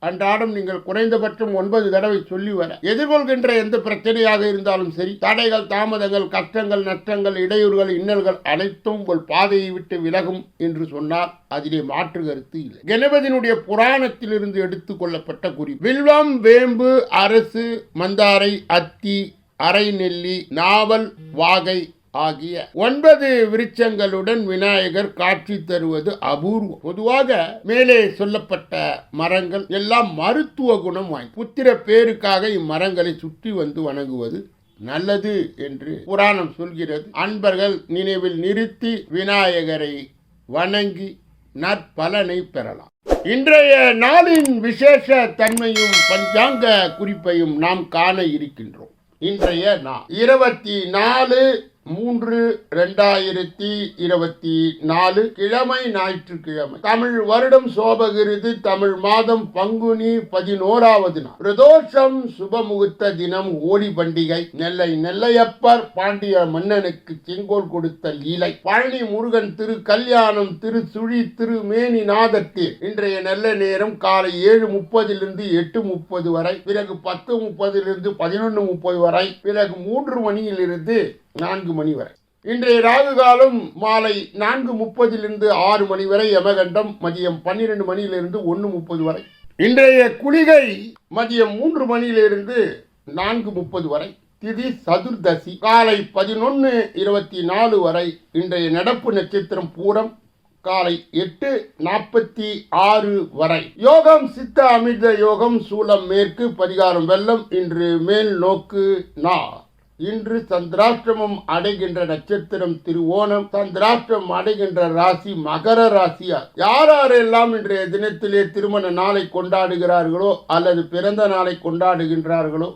அன்றாடம் நீங்கள் குறைந்தபட்சம் ஒன்பது தடவை சொல்லி வர. எதிர்கொள்கின்ற எந்த பிரச்சனையாக இருந்தாலும் சரி தடைகள் தாமதங்கள் கஷ்டங்கள் நஷ்டங்கள் இடையூறுகள் இன்னல்கள் அனைத்தும் உங்கள் பாதையை விட்டு விலகும் என்று சொன்னார் அதிலே மாற்று கருத்து இல்லை. கணபதியினுடைய புராணத்திலிருந்து எடுத்துக் கொள்ளப்பட்ட குறி. வில்வம் வேம்பு அரசு மந்தாரை அத்தி அரை நெல்லி நாவல் வாகை ஆகிய ஒன்பது விருட்சங்களுடன் விநாயகர் காட்சி தருவது அபூர்வம். பொதுவாக மேலே சொல்லப்பட்ட மரங்கள் எல்லாம் மருத்துவ குணம் வாங்கி புத்திர பேருக்காக இம்மரங்களை சுற்றி வந்து வணங்குவது நல்லது என்று புராணம் சொல்கிறது. அன்பர்கள் நினைவில் நிறுத்தி விநாயகரை வணங்கி நற்பலனை பெறலாம். இன்றைய நாளின் விசேஷ தன்மையும் பஞ்சாங்க குறிப்பையும் நாம் காண இருக்கின்றோம். இன்றைய நாள் இருபத்தி நாலு மூன்று ரெண்டாயிரத்தி இருபத்தி நாலு கிழமை ஞாயிற்றுக்கிழமை. தமிழ் வருடம் சோபகிருது தமிழ் மாதம் பங்குனி பதினோராவது நாள். பிரதோஷம் சுபமுகூர்த்த தினம் ஹோலி பண்டிகை. நெல்லை நெல்லையப்பர் பாண்டிய மன்னனுக்கு செங்கோல் கொடுத்த லீலை. பழனி முருகன் திரு கல்யாணம் திரு சுழி திரு மேனிநாதத்தில் இன்றைய நல்ல நேரம் காலை ஏழு முப்பதிலிருந்து எட்டு முப்பது வரை. பிறகு பத்து முப்பதிலிருந்து பதினொன்று முப்பது வரை. பிறகு மூன்று மணியிலிருந்து நான்கு மணி வரை. இன்றைய ராகு காலம் மாலை நான்கு முப்பதிலிருந்து ஆறு மணி வரை யமகண்டம் மதியம் பன்னிரண்டு மணியிலிருந்து ஒன்று முப்பது வரை. இன்றைய குளிகை மதியம் மூன்று மணியிலிருந்து நான்கு முப்பது வரை. திதி சதுர்தசி காலை பதினொன்று இருபத்தி நாலு வரை. இன்றைய நடப்பு நட்சத்திரம் பூரம் காலை எட்டு நாற்பத்தி ஆறு வரை. யோகம் சித்த அமிர்த யோகம் சூலம் மேற்கு பரிகாரம் வெள்ளம் இன்று மேல் நோக்கு நா. இன்று சந்திராஷ்டிரமம் அடைகின்ற நட்சத்திரம் திருவோணம். சந்திராஷ்டிரம் அடைகின்ற ராசி மகர ராசியா யார் யாரெல்லாம் இன்றைய தினத்திலே திருமண நாளை கொண்டாடுகிறார்களோ அல்லது பிறந்த நாளை கொண்டாடுகின்றார்களோ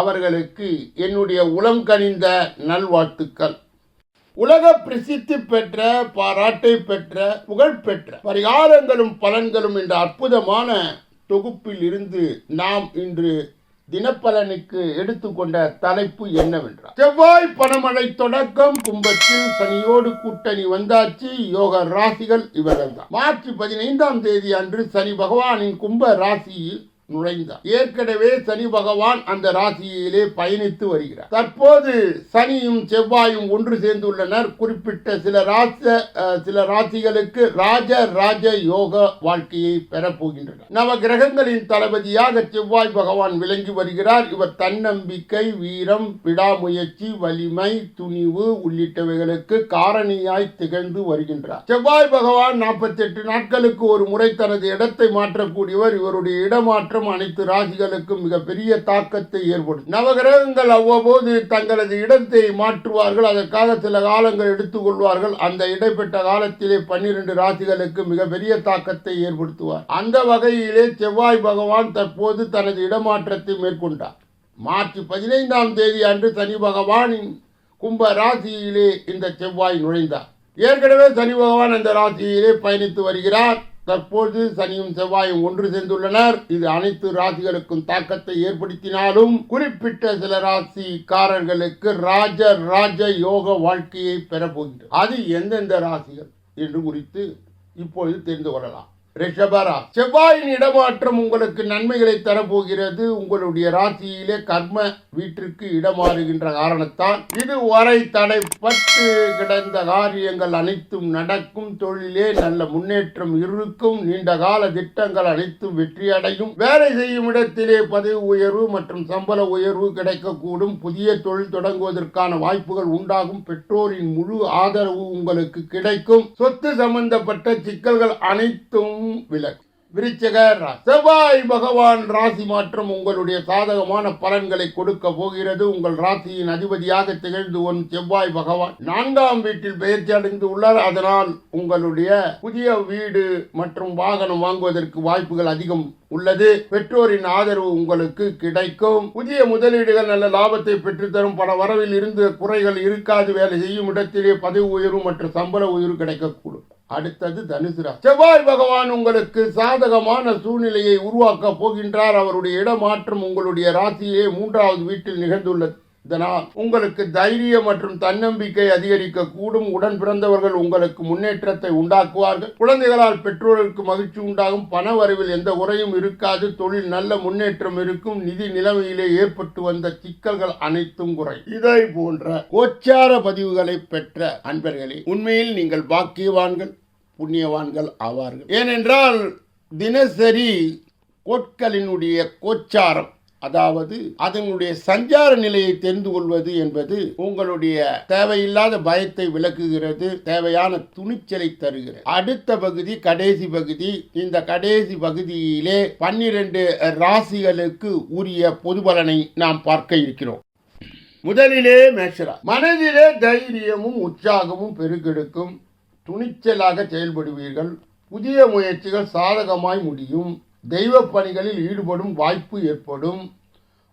அவர்களுக்கு என்னுடைய உளம் கனிந்த நல்வாழ்த்துக்கள். உலக பிரசித்தி பெற்ற பாராட்டை பெற்ற புகழ் பெற்ற பரிகாரங்களும் பலன்களும் என்ற அற்புதமான தொகுப்பில் இருந்து நாம் இன்று தினப்பலனுக்கு எடுத்துக்கொண்ட தலைப்பு என்னவென்றால் செவ்வாய் பணமழை தொடக்கம் கும்பத்தில் சனியோடு கூட்டணி வந்தாச்சு யோக ராசிகள் இவர்கள் தான் மார்ச் பதினைந்தாம் தேதி அன்று சனி பகவானின் கும்ப ராசியில் நுழைந்தார். ஏற்கனவே சனி பகவான் அந்த ராசியிலே பயணித்து வருகிறார். தற்போது சனியும் செவ்வாயும் ஒன்று சேர்ந்துள்ளனர். குறிப்பிட்ட சில ராச சில ராசிகளுக்கு ராஜ ராஜ யோக வாழ்க்கையை பெறப்போகின்றனர். நவ கிரகங்களின் தளபதியாக செவ்வாய் பகவான் விளங்கி வருகிறார். இவர் தன்னம்பிக்கை வீரம் விடாமுயற்சி வலிமை துணிவு உள்ளிட்டவைகளுக்கு காரணியாய் திகழ்ந்து வருகின்றார். செவ்வாய் பகவான் நாற்பத்தி எட்டு நாட்களுக்கு ஒரு முறை தனது இடத்தை மாற்றக்கூடியவர். இவருடைய இடமாற்ற மற்றும் அனைத்து ராசிகளுக்கும் மிகப்பெரிய தாக்கத்தை ஏற்படுத்தும் நவகிரகங்கள் அவ்வப்போது தங்களது இடத்தை மாற்றுவார்கள். அதற்காக சில காலங்கள் எடுத்துக்கொள்வார்கள். அந்த இடைப்பட்ட காலத்திலே பன்னிரண்டு ராசிகளுக்கு மிகப்பெரிய தாக்கத்தை ஏற்படுத்துவார். அந்த வகையிலே செவ்வாய் பகவான் தற்போது தனது இடமாற்றத்தை மேற்கொண்டார். மார்ச் பதினைந்தாம் தேதி அன்று சனி பகவானின் கும்ப ராசியிலே இந்த செவ்வாய் நுழைந்தார். ஏற்கனவே சனி பகவான் அந்த ராசியிலே பயணித்து வருகிறார். தற்போது சனியும் செவ்வாயும் ஒன்று சேர்ந்துள்ளனர். இது அனைத்து ராசிகளுக்கும் தாக்கத்தை ஏற்படுத்தினாலும் குறிப்பிட்ட சில ராசிக்காரர்களுக்கு ராஜ ராஜ யோக வாழ்க்கையை பெறப்போகின்றது அது எந்தெந்த ராசிகள் என்று குறித்து இப்பொழுது தெரிந்து கொள்ளலாம். ரிஷபரா செவ்வாயின் இடமாற்றம் உங்களுக்கு நன்மைகளை தரப்போகிறது. உங்களுடைய ராசியிலே கர்ம வீட்டிற்கு இடமாறுகின்ற காரணத்தால் இதுவரை தடைப்பட்டு கிடந்த காரியங்கள் அனைத்தும் நடக்கும். தொழிலே நல்ல முன்னேற்றம் இருக்கும். நீண்ட கால திட்டங்கள் அனைத்தும் வெற்றியடையும். வேலை செய்யும் இடத்திலே பதவி உயர்வு மற்றும் சம்பள உயர்வு கிடைக்கக்கூடும். புதிய தொழில் தொடங்குவதற்கான வாய்ப்புகள் உண்டாகும். பெற்றோரின் முழு ஆதரவு உங்களுக்கு கிடைக்கும். சொத்து சம்பந்தப்பட்ட சிக்கல்கள் அனைத்தும் விலகும் விருச்சக செவ்வாய் பகவான் ராசி மாற்றம் உங்களுடைய சாதகமான பலன்களை கொடுக்க போகிறது. உங்கள் ராசியின் அதிபதியாக திகழ்ந்து வரும் செவ்வாய் பகவான் நான்காம் வீட்டில் பெயர்ச்சி அடைந்து உள்ளார். அதனால் உங்களுடைய புதிய வீடு மற்றும் வாகனம் வாங்குவதற்கு வாய்ப்புகள் அதிகம் உள்ளது. பெற்றோரின் ஆதரவு உங்களுக்கு கிடைக்கும். புதிய முதலீடுகள் நல்ல லாபத்தை பெற்றுத்தரும். பல வரவில் இருந்து குறைகள் இருக்காது. வேலை செய்யும் இடத்திலே பதவி உயர்வு மற்றும் சம்பள உயர்வு கிடைக்கக்கூடும். அடுத்தது தனுசு ராசி. செவ்வாய் பகவான் உங்களுக்கு சாதகமான சூழ்நிலையை உருவாக்கப் போகின்றார். அவருடைய இடமாற்றம் உங்களுடைய ராசியிலே மூன்றாவது வீட்டில் நிகழ்ந்துள்ளது. இதனால் உங்களுக்கு தைரியம் மற்றும் தன்னம்பிக்கை அதிகரிக்க கூடும் உடன் பிறந்தவர்கள் உங்களுக்கு முன்னேற்றத்தை உண்டாக்குவார்கள். குழந்தைகளால் பெற்றோருக்கு மகிழ்ச்சி உண்டாகும். பண வரவில் எந்த உறையும் இருக்காது. தொழில் நல்ல முன்னேற்றம் இருக்கும். நிதி நிலைமையிலே ஏற்பட்டு வந்த சிக்கல்கள் அனைத்தும் குறை. இதை போன்ற கோச்சார பதிவுகளை பெற்ற அன்பர்களே உண்மையில் நீங்கள் பாக்கியவான்கள் புண்ணியவான்கள் ஆவார்கள். ஏனென்றால் தினசரி கோட்களினுடைய கோச்சாரம் அதாவது அதனுடைய சஞ்சார நிலையை தெரிந்து கொள்வது என்பது உங்களுடைய தேவையில்லாத பயத்தை விளக்குகிறது தேவையான துணிச்சலை தருகிறது. அடுத்த பகுதி கடைசி பகுதி. இந்த கடைசி பகுதியிலே பன்னிரண்டு ராசிகளுக்கு உரிய பொது பலனை நாம் பார்க்க இருக்கிறோம். முதலிலே மேஷரா. மனதிலே தைரியமும் உற்சாகமும் பெருக்கெடுக்கும். துணிச்சலாக செயல்படுவீர்கள். புதிய முயற்சிகள் சாதகமாய் முடியும். தெய்வ பணிகளில் ஈடுபடும் வாய்ப்பு ஏற்படும்.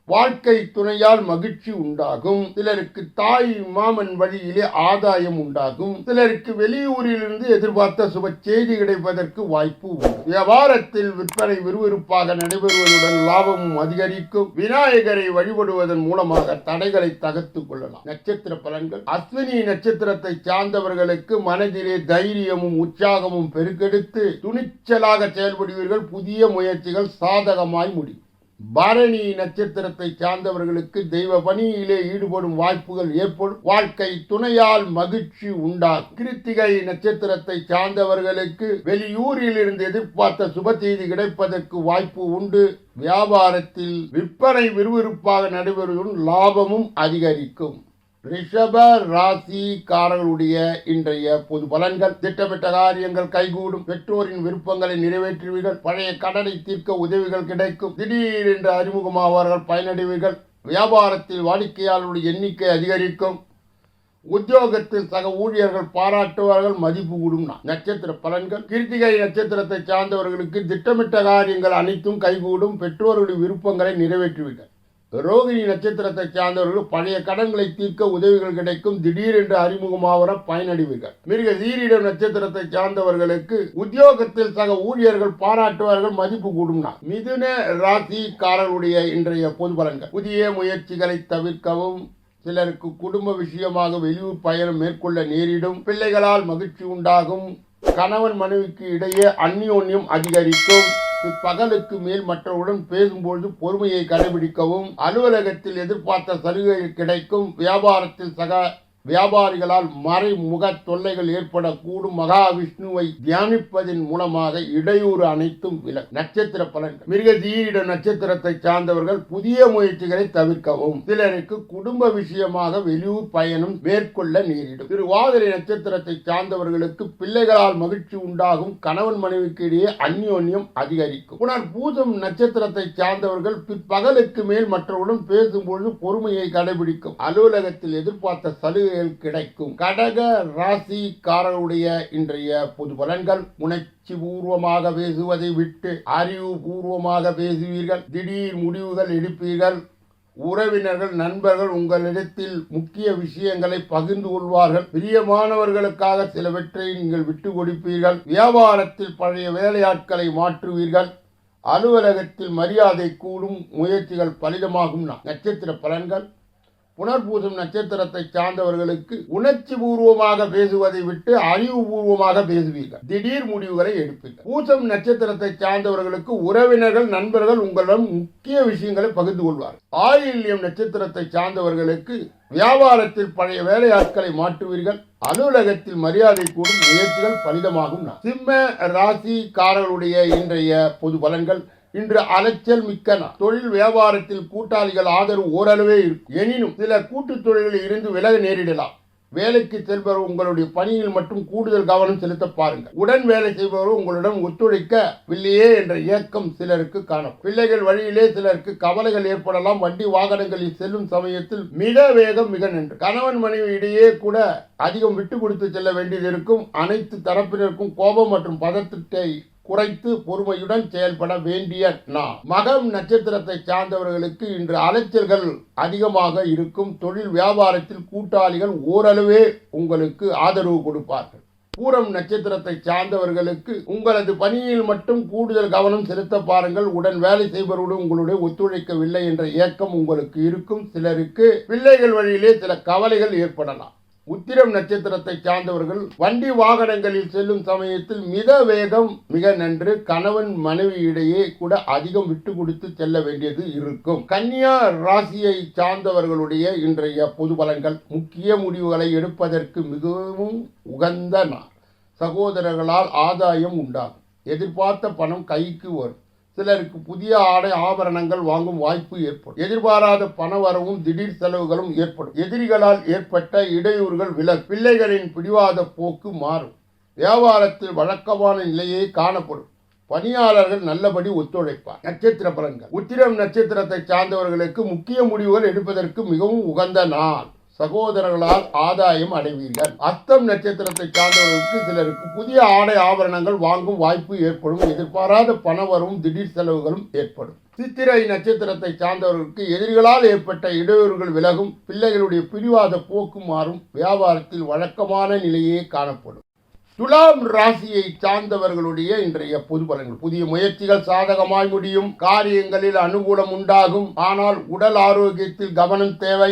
வாழ்க்கை துணையால் மகிழ்ச்சி உண்டாகும். சிலருக்கு தாய் மாமன் வழியிலே ஆதாயம் உண்டாகும். சிலருக்கு வெளியூரிலிருந்து எதிர்பார்த்த சுப செய்தி கிடைப்பதற்கு வாய்ப்பு உண்டு. வியாபாரத்தில் விற்பனை விறுவிறுப்பாக நடைபெறுவதுடன் லாபமும் அதிகரிக்கும். விநாயகரை வழிபடுவதன் மூலமாக தடைகளை தகர்த்துக் கொள்ளலாம். நட்சத்திர பலன்கள். அஸ்வினி நட்சத்திரத்தை சார்ந்தவர்களுக்கு மனதிலே தைரியமும் உற்சாகமும் பெருக்கெடுத்து துணிச்சலாக செயல்படுவீர்கள். புதிய முயற்சிகள் சாதகமாய் முடியும். பாரணி நட்சத்திரத்தை சார்ந்தவர்களுக்கு தெய்வ பணியிலே ஈடுபடும் வாய்ப்புகள் ஏற்படும். வாழ்க்கை துணையால் மகிழ்ச்சி உண்டாகும். கிருத்திகை நட்சத்திரத்தை சார்ந்தவர்களுக்கு வெளியூரில் இருந்து எதிர்பார்த்த சுப செய்தி கிடைப்பதற்கு வாய்ப்பு உண்டு. வியாபாரத்தில் விற்பனை விறுவிறுப்பாக நடைபெறுவதும் லாபமும் அதிகரிக்கும். ரிஷப ராசிக்காரர்களுடைய இன்றைய பொது பலன்கள் திட்டமிட்ட காரியங்கள் கைகூடும். பெற்றோரின் விருப்பங்களை நிறைவேற்றுவீர்கள். பழைய கடனை தீர்க்க உதவிகள் கிடைக்கும். திடீரென்று அறிமுகமாவார்கள் பயனடைவீர்கள். வியாபாரத்தில் வாடிக்கையாளருடைய எண்ணிக்கை அதிகரிக்கும். உத்தியோகத்தில் சக ஊழியர்கள் பாராட்டுவார்கள் மதிப்பு கூடும். நட்சத்திர பலன்கள். கிருத்திகை நட்சத்திரத்தை சார்ந்தவர்களுக்கு திட்டமிட்ட காரியங்கள் அனைத்தும் கைகூடும். பெற்றோர்களுடைய விருப்பங்களை நிறைவேற்றுவீர்கள். ரோகிணி நட்சத்திரத்தை சார்ந்தவர்கள் பழைய கடன்களை தீர்க்க உதவிகள் கிடைக்கும். திடீரென்று அறிமுகமாவர பயனடைவீர்கள். மிருக சீரிடம் நட்சத்திரத்தை சார்ந்தவர்களுக்கு உத்தியோகத்தில் சக ஊழியர்கள் பாராட்டுவார்கள் மதிப்பு கூடும் மிதுன ராசிக்காரருடைய இன்றைய பொது பலன்கள். புதிய முயற்சிகளை தவிர்க்கவும் சிலருக்கு குடும்ப விஷயமாக வெளியூர் பயணம் மேற்கொள்ள நேரிடும். பிள்ளைகளால் மகிழ்ச்சி உண்டாகும். கணவன் மனைவிக்கு இடையே அந்யோன்யம் அதிகரிக்கும். பகலுக்கு மேல் மற்றவருடன் பேசும்பொழுது பொறுமையை கடைபிடிக்கவும் அலுவலகத்தில் எதிர்பார்த்த சலுகைகள் கிடைக்கும் வியாபாரத்தில் சக வியாபாரிகளால் மறைமுக தொல்லைகள் ஏற்படக்கூடும். மகாவிஷ்ணுவை தியானிப்பதன் மூலமாக இடையூறு அனைத்தும் வில நட்சத்திர பலன்கள். மிருகதீட நட்சத்திரத்தை சார்ந்தவர்கள் புதிய முயற்சிகளை தவிர்க்கவும் சிலருக்கு குடும்ப விஷயமாக வெளியூர் பயணம் மேற்கொள்ள நேரிடும். திருவாதிரை நட்சத்திரத்தை சார்ந்தவர்களுக்கு பிள்ளைகளால் மகிழ்ச்சி உண்டாகும். கணவன் மனைவிக்கு இடையே அந்யோன்யம் அதிகரிக்கும். புனர் பூதம் நட்சத்திரத்தை சார்ந்தவர்கள் பிற்பகலுக்கு மேல் மற்றவருடன் பேசும்பொழுது பொறுமையை கடைபிடிக்கும். அலுவலகத்தில் எதிர்பார்த்த சலுகை சலுகைகள் கிடைக்கும் கடக ராசிக்காரருடைய இன்றைய பொது பலன்கள் உணர்ச்சி பூர்வமாக பேசுவதை விட்டு அறிவு பூர்வமாக பேசுவீர்கள். திடீர் முடிவுகள் எடுப்பீர்கள். உறவினர்கள் நண்பர்கள் உங்களிடத்தில் முக்கிய விஷயங்களை பகிர்ந்து கொள்வார்கள். பிரியமானவர்களுக்காக சிலவற்றை நீங்கள் விட்டு கொடுப்பீர்கள். வியாபாரத்தில் பழைய வேலையாட்களை மாற்றுவீர்கள். அலுவலகத்தில் மரியாதை கூடும் முயற்சிகள் பலிதமாகும் நட்சத்திர பலன்கள் புனர்பூசம் நட்சத்திரத்தை சார்ந்தவர்களுக்கு உணர்ச்சி பூர்வமாக பேசுவதை விட்டு அறிவுபூர்வமாக பேசுவீர்கள். திடீர் முடிவுகளை எடுப்பீர்கள். பூசம் நட்சத்திரத்தை சார்ந்தவர்களுக்கு உறவினர்கள் நண்பர்கள் உங்களிடம் முக்கிய விஷயங்களை பகிர்ந்து கொள்வார்கள். ஆயில்யம் நட்சத்திரத்தை சார்ந்தவர்களுக்கு வியாபாரத்தில் பழைய வேலையாட்களை மாற்றுவீர்கள். அலுவலகத்தில் மரியாதை கூடும் முயற்சிகள் பலிதமாகும். சிம்ம ராசிக்காரர்களுடைய இன்றைய பொது பலன்கள் இன்று அலைச்சல் மிக்க தொழில் வியாபாரத்தில் கூட்டாளிகள் ஆதரவு ஓரளவே இருக்கும். எனினும் சில கூட்டு தொழில்களில் இருந்து விலக நேரிடலாம். வேலைக்கு செல்பவர் உங்களுடைய பணியில் மட்டும் கூடுதல் கவனம் செலுத்த பாருங்கள். உடன் வேலை செய்பவர் உங்களுடன் ஒத்துழைக்கவில்லையே என்ற ஏக்கம் சிலருக்கு காணும் பிள்ளைகள் வழியிலே சிலருக்கு கவலைகள் ஏற்படலாம். வண்டி வாகனங்களில் செல்லும் சமயத்தில் மிக வேகம் மிக நன்று. கணவன் மனைவி இடையே கூட அதிகம் விட்டு கொடுத்து செல்ல வேண்டியது இருக்கும். அனைத்து தரப்பினருக்கும் கோபம் மற்றும் பதற்றத்தை குறைத்து பொறுமையுடன் செயல்பட வேண்டிய நாள். மகம் நட்சத்திரத்தை சார்ந்தவர்களுக்கு இன்று அலைச்சல்கள் அதிகமாக இருக்கும். தொழில் வியாபாரத்தில் கூட்டாளிகள் ஓரளவே உங்களுக்கு ஆதரவு கொடுப்பார்கள். பூரம் நட்சத்திரத்தை சார்ந்தவர்களுக்கு உங்களது பணியில் மட்டும் கூடுதல் கவனம் செலுத்த பாருங்கள். உடன் வேலை செய்பவரோடு உங்களுடைய ஒத்துழைக்கவில்லை என்ற ஏக்கம் உங்களுக்கு இருக்கும். சிலருக்கு பிள்ளைகள் வழியிலே சில கவலைகள் ஏற்படலாம். உத்திரம் நட்சத்திரத்தை சார்ந்தவர்கள் வண்டி வாகனங்களில் செல்லும் சமயத்தில் மித வேகம் மிக நன்று கணவன் மனைவி இடையே கூட அதிகம் விட்டு கொடுத்து செல்ல வேண்டியது இருக்கும். கன்னியா ராசியை சார்ந்தவர்களுடைய இன்றைய பொது பலன்கள். முக்கிய முடிவுகளை எடுப்பதற்கு மிகவும் உகந்த சகோதரர்களால் ஆதாயம் உண்டாகும். எதிர்பார்த்த பணம் கைக்கு வரும். சிலருக்கு புதிய ஆடை ஆபரணங்கள் வாங்கும் வாய்ப்பு ஏற்படும். எதிர்பாராத பண வரவும் திடீர் செலவுகளும் ஏற்படும். எதிரிகளால் ஏற்பட்ட இடையூறுகள் விலகும். பிள்ளைகளின் பிடிவாத போக்கு மாறும். வியாபாரத்தில் வழக்கமான நிலையே காணப்படும். பணியாளர்கள் நல்லபடி ஒத்துழைப்பார். நட்சத்திர பலன்கள். உத்திரம் நட்சத்திரத்தை சார்ந்தவர்களுக்கு முக்கிய முடிவுகள் எடுப்பதற்கு மிகவும் உகந்த நாள். சகோதரர்களால் ஆதாயம் அடைவீர்கள். அஸ்தம் நட்சத்திரத்தை சார்ந்தவர்களுக்கு சிலருக்கு புதிய ஆடை ஆபரணங்கள் வாங்கும் வாய்ப்பு ஏற்படும். எதிர்பாராத பணவரும் திடீர் செலவுகளும் ஏற்படும். சித்திரை நட்சத்திரத்தை சார்ந்தவர்களுக்கு எதிரிகளால் ஏற்பட்ட இடையூறுகள் விலகும். பிள்ளைகளுடைய பிடிவாத போக்கு மாறும். வியாபாரத்தில் வழக்கமான நிலையே காணப்படும். துலாம் ராசியை சார்ந்தவர்களுடைய இன்றைய பொது பலன்கள். புதிய முயற்சிகள் சாதகமாய் முடியும். காரியங்களில் அனுகூலம் உண்டாகும். ஆனால் உடல் ஆரோக்கியத்தில் கவனம் தேவை.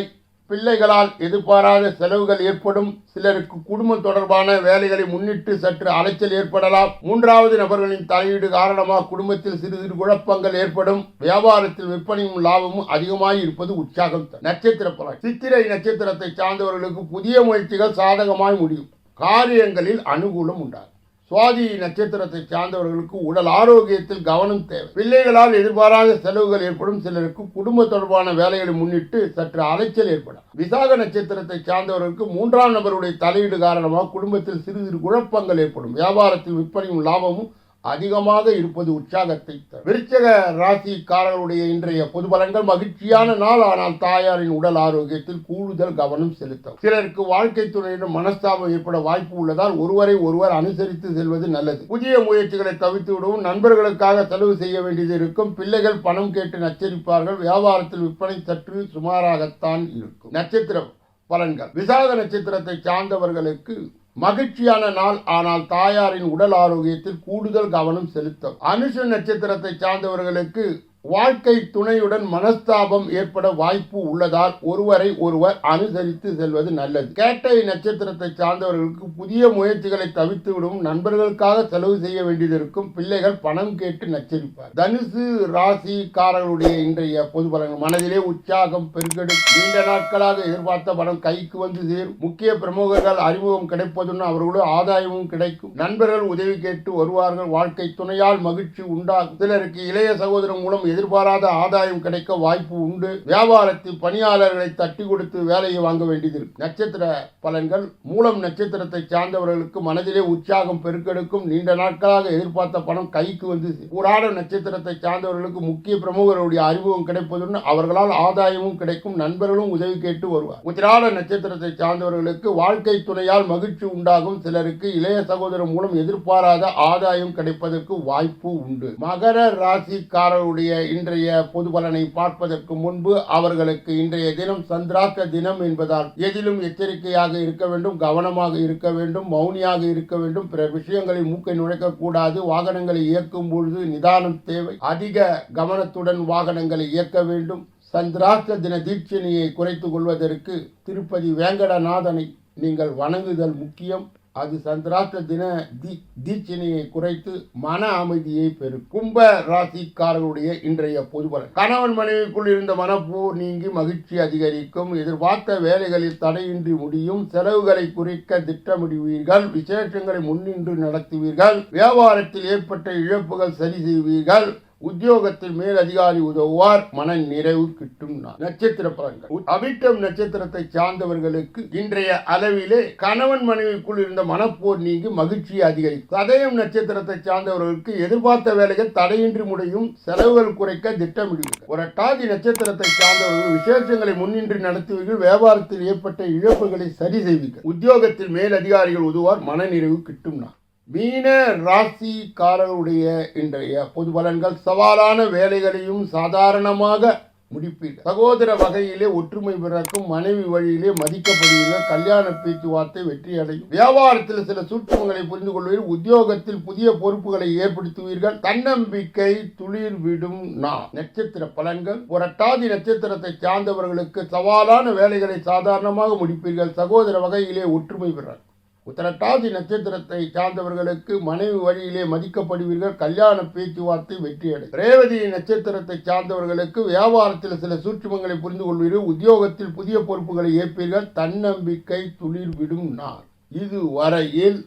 பிள்ளைகளால் எதிர்பாராத செலவுகள் ஏற்படும். சிலருக்கு குடும்பம் தொடர்பான வேலைகளை முன்னிட்டு சற்று அலைச்சல் ஏற்படலாம். மூன்றாவது நபர்களின் தலையீடு காரணமாக குடும்பத்தில் சிறு சிறு குழப்பங்கள் ஏற்படும். வியாபாரத்தில் விற்பனையும் லாபமும் அதிகமாக இருப்பது உற்சாகம் நட்சத்திர பலன். சித்திரை நட்சத்திரத்தை சார்ந்தவர்களுக்கு புதிய முயற்சிகள் சாதகமாய் முடியும். காரியங்களில் அனுகூலம் உண்டாகும். சுவாதி நட்சத்திரத்தை சார்ந்தவர்களுக்கு உடல் ஆரோக்கியத்தில் கவனம் தேவை. பிள்ளைகளால் எதிர்பாராத செலவுகள் ஏற்படும். சிலருக்கு குடும்ப தொடர்பான வேலைகளை முன்னிட்டு சற்று அலைச்சல் ஏற்படும் விசாக நட்சத்திரத்தை சார்ந்தவர்களுக்கு மூன்றாம் நபருடைய தலையீடு காரணமாக குடும்பத்தில் சிறு சிறு குழப்பங்கள் ஏற்படும். வியாபாரத்தில் விற்பனையும் லாபமும் அதிகமாக இருப்பது உற்சாகத்தை விருச்சக ராசிக்காரர்களுடைய இன்றைய பொது பலன்கள் மகிழ்ச்சியான நாள். ஆனால் தாயாரின் உடல் ஆரோக்கியத்தில் கூடுதல் கவனம் செலுத்தும் சிலருக்கு வாழ்க்கை துணையிடம் மனஸ்தாபம் ஏற்பட வாய்ப்பு உள்ளதால் ஒருவரை ஒருவர் அனுசரித்து செல்வது நல்லது. புதிய முயற்சிகளை தவிர்த்து விடவும் நண்பர்களுக்காக செலவு செய்ய வேண்டியது இருக்கும். பிள்ளைகள் பணம் கேட்டு நச்சரிப்பார்கள். வியாபாரத்தில் விற்பனை சற்று சுமாராகத்தான் இருக்கும். நட்சத்திரம் பலன்கள். விசாக நட்சத்திரத்தை சார்ந்தவர்களுக்கு மகிழ்ச்சியான நாள். ஆனால் தாயாரின் உடல் ஆரோக்கியத்தில் கூடுதல் கவனம் செலுத்தும். அனுஷ நட்சத்திரத்தை சார்ந்தவர்களுக்கு வாழ்க்கை துணையுடன் மனஸ்தாபம் ஏற்பட வாய்ப்பு உள்ளதால் ஒருவரை ஒருவர் அனுசரித்து செல்வது நல்லது. கேட்டை நட்சத்திரத்தை சார்ந்தவர்களுக்கு புதிய முயற்சிகளை தவித்து விடும் நண்பர்களுக்காக செலவு செய்ய வேண்டியதற்கும் பிள்ளைகள் பணம் கேட்டு நச்சரிப்பார். தனுசு ராசிக்காரர்களுடைய இன்றைய பொது பலன்கள். மனதிலே உற்சாகம் பெருகெடும் நீண்ட நாட்களாக எதிர்பார்த்த பணம் கைக்கு வந்து சேரும். முக்கிய பிரமுகர்கள் அறிமுகம் கிடைப்பதுடன் அவர்களோட ஆதாயமும் கிடைக்கும். நண்பர்கள் உதவி கேட்டு வருவார்கள். வாழ்க்கை துணையால் மகிழ்ச்சி உண்டாகும். சிலருக்கு இளைய சகோதரன் மூலம் எதிர்பாராத ஆதாயம் கிடைக்க வாய்ப்பு உண்டு. வியாபாரத்தில் பணியாளர்களை தட்டி கொடுத்து வேலையை வாங்க வேண்டியது நட்சத்திர பலன்கள் மூலம் நட்சத்திரத்தை சார்ந்தவர்களுக்கு மனதிலே உற்சாகம் பெருக்கெடுக்கும். நீண்ட நாட்களாக எதிர்பார்த்த பணம் கைக்கு வந்து சேரும். நட்சத்திரத்தை சார்ந்தவர்களுக்கு முக்கிய பிரமுகருடைய அறிமுகம் கிடைப்பதுடன் அவர்களால் ஆதாயமும் கிடைக்கும். நண்பர்களும் உதவி கேட்டு வருவார். உத்திராட நட்சத்திரத்தை சார்ந்தவர்களுக்கு வாழ்க்கை துணையால் மகிழ்ச்சி உண்டாகும். சிலருக்கு இளைய சகோதரர் மூலம் எதிர்பாராத ஆதாயம் கிடைப்பதற்கு வாய்ப்பு உண்டு. மகர ராசிக்காரருடைய இன்றைய பொது பலனை பார்ப்பதற்கு முன்பு அவர்களுக்கு இன்றைய தினம் சந்திராத்த தினம் என்பதால் எதிலும் எச்சரிக்கையாக இருக்க வேண்டும் கவனமாக இருக்க வேண்டும் மௌனியாக இருக்க வேண்டும். பிற விஷயங்களை மூக்கை நுழைக்க கூடாது வாகனங்களை இயக்கும் பொழுது நிதானம் தேவை. அதிக கவனத்துடன் வாகனங்களை இயக்க வேண்டும். சந்திராஷ்ட தின தீட்சணியை குறைத்துக் கொள்வதற்கு திருப்பதி வேங்கடநாதனை நீங்கள் வணங்குதல் முக்கியம். அது சந்திராத்த தின தீ தீட்சணையை குறைத்து மன அமைதியை பெறும். கும்ப ராசிக்காரர்களுடைய இன்றைய பொதுபலன். கணவன் மனைவிக்குள் இருந்த மனப்பூ நீங்கி மகிழ்ச்சி அதிகரிக்கும். எதிர்பார்த்த வேலைகளில் தடையின்றி முடியும். செலவுகளை குறைக்க திட்டமிடுவீர்கள். விசேஷங்களை முன்னின்று நடத்துவீர்கள். வியாபாரத்தில் ஏற்பட்ட இழப்புகள் சரி செய்வீர்கள். உத்தியோகத்தில் மேல் அதிகாரி உதவுவார். மன நிறைவு கிட்டும் நட்சத்திர பலன்கள். அவிட்டம் நட்சத்திரத்தை சார்ந்தவர்களுக்கு இன்றைய அளவிலே கணவன் மனைவிக்குள் இருந்த மனப்போர் நீங்கி மகிழ்ச்சி அதிகரிக்கும். சதயம் நட்சத்திரத்தை சார்ந்தவர்களுக்கு எதிர்பார்த்த வேலைகள் தடையின்றி முடியும். செலவுகள் குறைக்க திட்டமிடுவீர்கள் ஒரு அட்டாதி நட்சத்திரத்தை சார்ந்தவர்கள் விசேஷங்களை முன்னின்று நடத்துவீர்கள். வியாபாரத்தில் ஏற்பட்ட இழப்புகளை சரி செய்வீர்கள். உத்தியோகத்தில் மேல் அதிகாரிகள் உதவுவார். மனநிறைவு கிட்டும் நான் மீன ராசிக்காரர்களுடைய இன்றைய பொது பலன்கள் சவாலான வேலைகளையும் சாதாரணமாக முடிப்பீர்கள் சகோதர வகையிலே ஒற்றுமை பிறக்கும் மனைவி வழியிலே மதிக்கப்படுவீர்கள் கல்யாண பேச்சுவார்த்தை வெற்றி அடையும் வியாபாரத்தில் சில சுற்றுமங்களை புரிந்து கொள்வீர்கள் உத்தியோகத்தில் புதிய பொறுப்புகளை ஏற்படுத்துவீர்கள். தன்னம்பிக்கை துளிர் விடும் நான் நட்சத்திர பலன்கள். புரட்டாதி நட்சத்திரத்தை சார்ந்தவர்களுக்கு சவாலான வேலைகளை சாதாரணமாக முடிப்பீர்கள். சகோதர வகையிலே ஒற்றுமை பிறக்கும். உத்தரட்டாதி நட்சத்திரத்தை சார்ந்தவர்களுக்கு மனைவி வழியிலே மதிக்கப்படுவீர்கள். கல்யாண பேச்சுவார்த்தை வெற்றியடை ரேவதி நட்சத்திரத்தை சார்ந்தவர்களுக்கு வியாபாரத்தில் சில சூட்சுமங்களை புரிந்து கொள்வீர்கள். உத்தியோகத்தில் புதிய பொறுப்புகளை ஏற்பீர்கள். தன்னம்பிக்கை துளிர் விடும் நாள். இதுவரையில்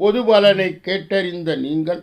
பொது பலனை கேட்டறிந்த நீங்கள்